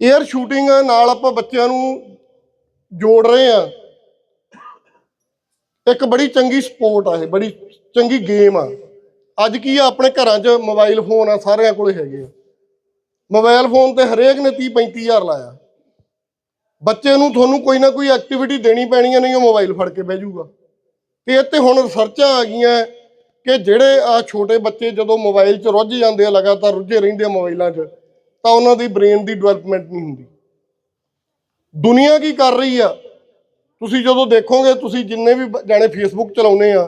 Air shooting ਨਾਲ ਆਪਾਂ ਬੱਚਿਆਂ ਨੂੰ ਜੋੜ ਰਹੇ ਆ। ਇੱਕ ਬੜੀ ਚੰਗੀ ਸਪੋਰਟ ਆ ਇਹ, ਬੜੀ ਚੰਗੀ ਗੇਮ ਆ। ਅੱਜ ਕੀ ਆ, ਆਪਣੇ ਘਰਾਂ 'ਚ ਮੋਬਾਈਲ ਫੋਨ ਆ, ਸਾਰਿਆਂ ਕੋਲੇ ਹੈਗੇ ਆ। ਮੋਬਾਈਲ ਫੋਨ ਤੇ ਹਰੇਕ ਨੇ 30 35000 ਲਾਇਆ। ਬੱਚੇ ਨੂੰ ਤੁਹਾਨੂੰ ਕੋਈ ਨਾ ਕੋਈ ਐਕਟੀਵਿਟੀ ਦੇਣੀ ਪੈਣੀ ਹੈ ਨਹੀਂ ਉਹ ਮੋਬਾਈਲ ਫੜ ਕੇ ਬਹਿ ਜਾਊਗਾ। ਤੇ ਇੱਥੇ ਹੁਣ ਰਿਸਰਚਾਂ ਆ ਗਈਆਂ ਕਿ ਜਿਹੜੇ ਆ ਛੋਟੇ ਬੱਚੇ ਜਦੋਂ ਮੋਬਾਈਲ 'ਚ ਰੁੱਝ ਜਾਂਦੇ ਆ, ਲਗਾਤਾਰ ਰੁੱਝੇ ਰਹਿੰਦੇ ਆ ਮੋਬਾਈਲਾਂ 'ਚ ਤਾਂ ਉਹਨਾਂ ਦੀ ਬ੍ਰੇਨ ਦੀ ਡਿਵੈਲਪਮੈਂਟ ਨਹੀਂ ਹੁੰਦੀ। ਦੁਨੀਆ ਕੀ ਕਰ ਰਹੀ ਆ? ਤੁਸੀਂ ਜਦੋਂ ਦੇਖੋਗੇ, ਤੁਸੀਂ ਜਿੰਨੇ ਵੀ ਜਾਣੇ ਫੇਸਬੁੱਕ ਚਲਾਉਂਦੇ ਆ,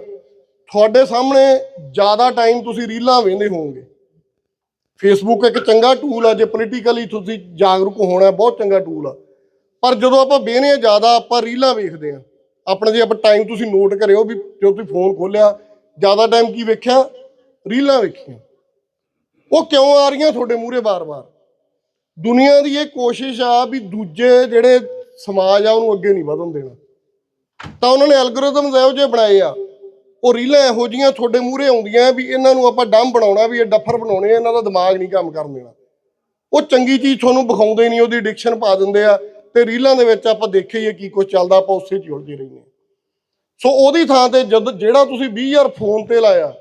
ਤੁਹਾਡੇ ਸਾਹਮਣੇ ਜ਼ਿਆਦਾ ਟਾਈਮ ਤੁਸੀਂ ਰੀਲਾਂ ਵੇਖਦੇ ਹੋਵੋਗੇ। ਫੇਸਬੁੱਕ ਇੱਕ ਚੰਗਾ ਟੂਲ ਆ, ਜੇ ਪੋਲੀਟੀਕਲੀ ਤੁਸੀਂ ਜਾਗਰੂਕ ਹੋਣਾ, ਬਹੁਤ ਚੰਗਾ ਟੂਲ ਆ। ਪਰ ਜਦੋਂ ਆਪਾਂ ਵੇਖਦੇ ਆ, ਜ਼ਿਆਦਾ ਆਪਾਂ ਰੀਲਾਂ ਵੇਖਦੇ ਆ, ਆਪਣੇ ਜੇ ਆਪਾਂ ਟਾਈਮ ਤੁਸੀਂ ਨੋਟ ਕਰਿਓ ਵੀ ਜਦੋਂ ਤੁਸੀਂ ਫੋਨ ਖੋਲਿਆ, ਜ਼ਿਆਦਾ ਟਾਈਮ ਕੀ ਵੇਖਿਆ? ਰੀਲਾਂ ਵੇਖੀਆਂ। ਉਹ ਕਿਉਂ ਆ ਰਹੀਆਂ ਤੁਹਾਡੇ ਮੂਹਰੇ ਬਾਰ-ਬਾਰ ਦੁਨੀਆ ਦੀ ਇਹ ਕੋਸ਼ਿਸ਼ ਆ ਵੀ ਦੂਜੇ ਜਿਹੜੇ ਸਮਾਜ ਆ ਉਹਨੂੰ ਅੱਗੇ ਨਹੀਂ ਵਧਣ ਦੇਣਾ। ਤਾਂ ਉਹਨਾਂ ਨੇ ਐਲਗੋਰਿਦਮਸ ਇਹੋ ਜਿਹੇ ਬਣਾਏ ਆ। ਉਹ ਰੀਲਾਂ ਇਹੋ ਜੀਆਂ ਤੁਹਾਡੇ ਮੂਹਰੇ ਆਉਂਦੀਆਂ ਵੀ ਇਹਨਾਂ ਨੂੰ ਆਪਾਂ ਡੰਮ ਬਣਾਉਣਾ, ਵੀ ਇਹ ਡੱਫਰ ਬਣਾਉਣੇ, ਇਹਨਾਂ ਦਾ ਦਿਮਾਗ ਨਹੀਂ ਕੰਮ ਕਰਨ ਦੇਣਾ। ਉਹ ਚੰਗੀ ਚੀਜ਼ ਤੁਹਾਨੂੰ ਵਿਖਾਉਂਦੇ ਨਹੀਂ, ਉਹਦੀ ਡਿਕਸ਼ਨ ਪਾ ਦਿੰਦੇ ਆ ਤੇ ਰੀਲਾਂ ਦੇ ਵਿੱਚ ਆਪਾਂ ਦੇਖਿਆ ਹੀ ਕੀ ਕੁਝ ਚੱਲਦਾ, ਆਪਾਂ ਉਸੇ 'ਚ ਹੀ ਉਲਝੇ ਰਹਿੰਦੇ ਹਾਂ ਸੋ ਉਹਦੀ ਥਾਂ ਤੇ ਜਦ ਜਿਹੜਾ ਤੁਸੀਂ 20000 ਫੋਨ ਤੇ ਲਾਇਆ,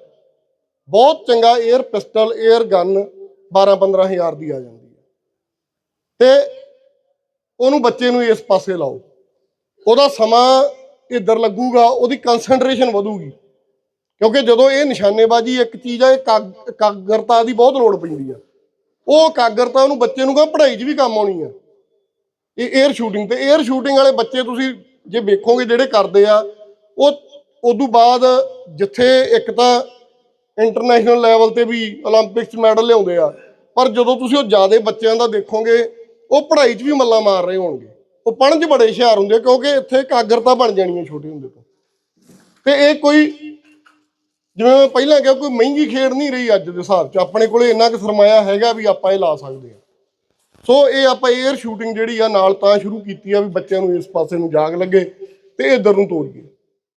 ਬਹੁਤ ਚੰਗਾ 에ਅਰ ਪਿਸਟਲ 에ਅਰ ਗਨ 12 15000 ਦੀ ਆ ਜਾਂਦੀ ਤੇ ਉਹਨੂੰ ਬੱਚੇ ਨੂੰ ਇਸ ਪਾਸੇ ਲਾਓ। ਉਹਦਾ ਸਮਾਂ ਇੱਧਰ ਲੱਗੂਗਾ, ਉਹਦੀ ਕਨਸੈਂਟਰੇਸ਼ਨ ਵਧੂਗੀ। ਕਿਉਂਕਿ ਜਦੋਂ ਇਹ ਨਿਸ਼ਾਨੇਬਾਜ਼ੀ ਇੱਕ ਚੀਜ਼ ਆ, ਇਹ ਕਾਗਰਤਾ ਦੀ ਬਹੁਤ ਲੋੜ ਪੈਂਦੀ ਆ। ਉਹ ਕਾਗਰਤਾ ਉਹਨੂੰ ਬੱਚੇ ਨੂੰ ਕਾ ਪੜ੍ਹਾਈ 'ਚ ਵੀ ਕੰਮ ਆਉਣੀ ਆ। ਇਹ 에ਅਰ ਸ਼ੂਟਿੰਗ ਤੇ 에ਅਰ ਸ਼ੂਟਿੰਗ ਵਾਲੇ ਬੱਚੇ ਤੁਸੀਂ ਜੇ ਵੇਖੋਗੇ ਜਿਹੜੇ ਕਰਦੇ ਆ, ਉਹ ਉਦੋਂ ਬਾਅਦ ਜਿੱਥੇ ਇੱਕ ਤਾਂ ਇੰਟਰਨੈਸ਼ਨਲ ਲੈਵਲ ਤੇ ਵੀ 올림픽ਸ ਮੈਡਲ ਲਿਆਉਂਦੇ ਆ, ਪਰ ਜਦੋਂ ਤੁਸੀਂ ਉਹ ਜ਼ਿਆਦਾ ਬੱਚਿਆਂ ਦਾ ਦੇਖੋਗੇ ਉਹ ਪੜ੍ਹਾਈ 'ਚ ਵੀ ਮੱਲਾ ਮਾਰ ਰਹੇ ਹੋਣਗੇ। ਉਹ ਪੜ੍ਹਨ 'ਚ ਬੜੇ ਹੁਸ਼ਿਆਰ ਹੁੰਦੇ ਆ, ਕਿਉਂਕਿ ਇੱਥੇ ਇਕਾਗਰਤਾ ਬਣ ਜਾਣੀ ਹੈ ਛੋਟੇ ਹੁੰਦੇ ਤੋਂ। ਤੇ ਇਹ ਕੋਈ ਜਿਵੇਂ ਮੈਂ ਪਹਿਲਾਂ ਕਿਹਾ, ਕੋਈ ਮਹਿੰਗੀ ਖੇਡ ਨਹੀਂ ਰਹੀ ਅੱਜ ਦੇ ਹਿਸਾਬ 'ਚ। ਆਪਣੇ ਕੋਲੇ ਇੰਨਾ ਕੁ ਸਰਮਾਇਆ ਹੈਗਾ ਵੀ ਆਪਾਂ ਇਹ ਲਾ ਸਕਦੇ ਹਾਂ। ਸੋ ਇਹ ਆਪਾਂ 에ਅਰ ਸ਼ੂਟਿੰਗ ਜਿਹੜੀ ਆ, ਨਾਲ ਤਾਂ ਸ਼ੁਰੂ ਕੀਤੀ ਆ ਵੀ ਬੱਚਿਆਂ ਨੂੰ ਇਸ ਪਾਸੇ ਨੂੰ ਜਾਗ ਲੱਗੇ ਤੇ ਇਧਰ ਨੂੰ ਤੋਰੀਏ।